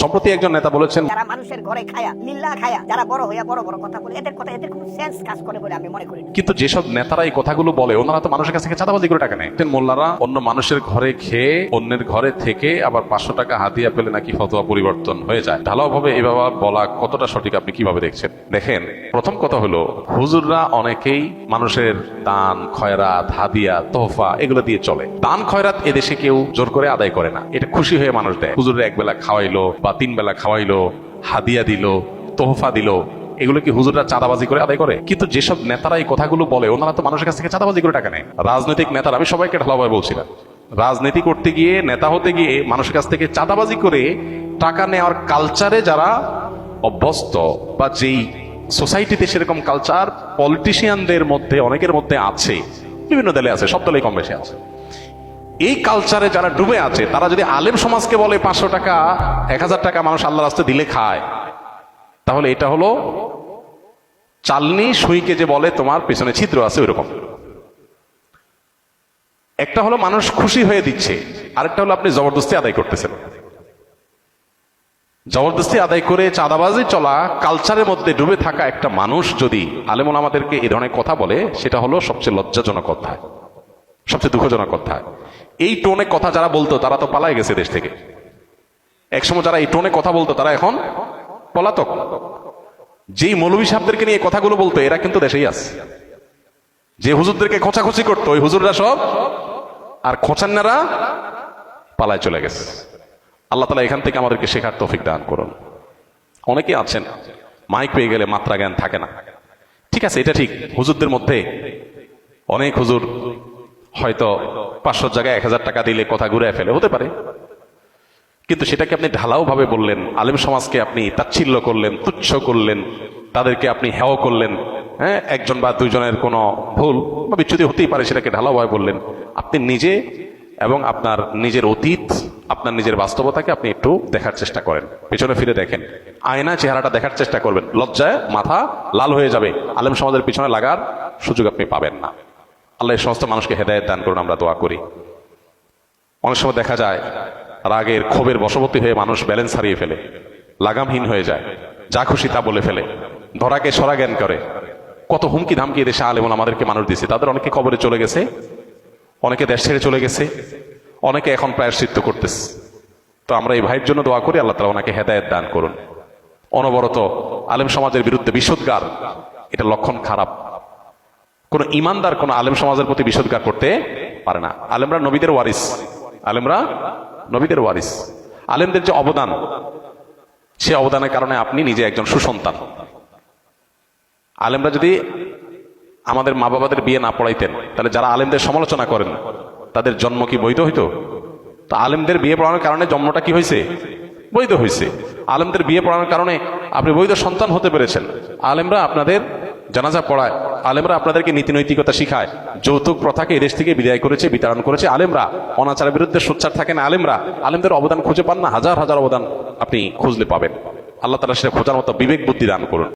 সম্প্রতি একজন নেতা বলেছেন যারা মানুষের ঘরে খায়া লিল্লা খায়া যারা বড় হইয়া বড় বড় কথা বলে এদের কথা এদের কোনো সেন্স কাজ করে বলে আমি মনে করি না। কিন্তু যেসব নেতারা এই কথাগুলো বলে ওনারা তো মানুষের কাছ থেকে চাঁদাবাজি করে টাকা নেয়। মোল্লারা অন্য মানুষের ঘরে খেয়ে অন্যের ঘরে থেকে আবার পাঁচশো টাকা হাতিয়া পেলে নাকি ফতোয়া পরিবর্তন হয়ে যায়। ঢালাওভাবে এভাবে বলা কতটা সঠিক আপনি কীভাবে দেখছেন? দেখেন প্রথম কথা হলো হুজুররা অনেকেই মানুষের দান খয়রাত হাদিয়া তোহফা এগুলো দিয়ে চলে। দান খয়রাত এদেশে কেউ জোর করে আদায় করে না। এটা খুশি হয়ে মানুষ দেয়। হুজুরে এক বেলা খাওয়াইলো বা তিন বেলা খাওয়াইলো, হাদিয়া দিল, তোহফা দিল, এগুলো কি হুজুররা চাঁদাবাজি করে আদায় করে? কিন্তু যেসব নেতারা এই কথাগুলো বলে, ওনারা তো মানুষের কাছ থেকে চাঁদাবাজি করে টাকা নেয়। রাজনৈতিক নেতারা, আমি সবাইকে ঢালাভাবে বলছি না রাজনীতি করতে গিয়ে, নেতা হতে গিয়ে মানুষের কাছ থেকে চাঁদাবাজি করে টাকা নেওয়ার কালচারে যারা অভ্যস্ত বা যেই সোসাইটিতে সেরকম কালচার পলিটিশিয়ানদের মধ্যে, অনেকের মধ্যে আছে, বিভিন্ন দলে আছে, সব দলেই কম বেশি আছে। এই কালচারে যারা ডুবে আছে, তারা যদি আলেম সমাজকে বলে পাঁচশো টাকা, এক হাজার টাকা মানুষ আল্লাহ রাস্তায় দিলে খায়, তাহলে এটা হলো চালনি সুইকে যে বলে তোমার পেছনে ছিদ্র আছে ওইরকম। একটা হলো মানুষ খুশি হয়ে দিচ্ছে, আরেকটা হলো আপনি জবরদস্তি আদায় করতেছেন। জবরদস্তি আদায় করে চাঁদাবাজি চলা কালচারের মধ্যে ডুবে থাকা একটা মানুষ যদি আলেমন আমাদেরকে এই ধরনের কথা বলে, সেটা হলো সবচেয়ে লজ্জাজনক অধ্যায়। সবচেয়ে দুঃখজনক কথা। এই টোনে কথা যারা বলতো, তারা তো পালায় গেছে দেশ থেকে। একসময় যারা এই টোনে কথা বলতো, তারা এখন পলাতক। যেই মৌলভী সাহেবদেরকে নিয়ে কথাগুলো বলতো, এরা কিন্তু দেশেই আছে। যে হুজুরদেরকে খোঁচাখুচি করতো, ওই হুজুররা সব আর খোঁচান্নারা পালায় চলে গেছে। আল্লাহ তালা এখান থেকে আমাদেরকে শেখার তৌফিক দান করুন। অনেকে আছেন, মাইক পেয়ে গেলে মাত্রা জ্ঞান থাকে না। ঠিক আছে, এটা ঠিক। হুজুরদের মধ্যে অনেক হুজুর হয়তো পাঁচশো জায়গায় এক হাজার টাকা দিলে কথা ঘুরে ফেলে, হতে পারে। কিন্তু সেটাকে আপনি ঢালাও ভাবে বললেন, আলেম সমাজকে আপনি তাচ্ছিল্য করলেন, তুচ্ছ করলেন, তাদেরকে আপনি হেও করলেন হ্যাঁ একজন বা দুইজনের কোনো ভুল বা বিচ্যুতি হতেই পারে সেটাকে ঢালাও ভাবে বললেন। আপনি নিজে এবং আপনার নিজের অতীত, আপনার নিজের বাস্তবতাকে আপনি একটু দেখার চেষ্টা করেন। পেছনে ফিরে দেখেন। আয়না চেহারাটা দেখার চেষ্টা করবেন। লজ্জায় মাথা লাল হয়ে যাবে। আলেম সমাজের পিছনে লাগার সুযোগ আপনি পাবেন না। আল্লাহ এই সমস্ত মানুষকে হেদায়ত দান করুন, আমরা দোয়া করি। অনেক সময় দেখা যায়, রাগের ক্ষোভের বশবর্তী হয়ে মানুষ ব্যালেন্স হারিয়ে ফেলে, লাগামহীন হয়ে যায়, যা খুশি তা বলে ফেলে, ধরাকে সরা জ্ঞান করে। কত হুমকি ধামকি দেশে আলেমন আমাদেরকে মানুষ দিছে, তাদের অনেকে কবরে চলে গেছে, অনেকে দেশ ছেড়ে চলে গেছে, অনেকে এখন প্রায়শ্চিত্ত করতেছে। তো আমরা এই ভাইয়ের জন্য দোয়া করি, আল্লাহ তালা ওনাকে হেদায়ত দান করুন। অনবরত আলেম সমাজের বিরুদ্ধে বিষোদ্গার এটা লক্ষণ খারাপ। কোন ইমানদার কোন আলেম সমাজের প্রতি বিষোদ্গার করতে পারে না। আলেমরা নবীদের ওয়ারিস। আলেমরা নবীদের ওয়ারিস। আলেমদের যে অবদান, সে অবদানের কারণে আপনি নিজে একজন সুসন্তান। আলেমরা যদি আমাদের মা বাবাদের বিয়ে না পড়াইতেন, তাহলে যারা আলেমদের সমালোচনা করেন, তাদের জন্ম কি বৈধ হইতো? তো আলেমদের বিয়ে পড়ানোর কারণে জন্মটা কি হয়েছে বৈধ হয়েছে আলেমদের বিয়ে পড়ানোর কারণে আপনি বৈধ সন্তান হতে পেরেছেন। আলেমরা আপনাদের জানাজা পড়ায়। আলেমরা আপনাদেরকে নীতি নৈতিকতা শিখায়। যৌতুক প্রথাকে এদেশ থেকে বিদায় করেছে, বিতরণ করেছে আলেমরা। অনাচারের বিরুদ্ধে সোচ্চার থাকেন আলেমরা। আলেমদের অবদান খুঁজে পান না, হাজার হাজার অবদান আপনি খুঁজলে পাবেন। আল্লাহ তালা সেটা খোঁজার মতো বিবেক বুদ্ধি দান করুন।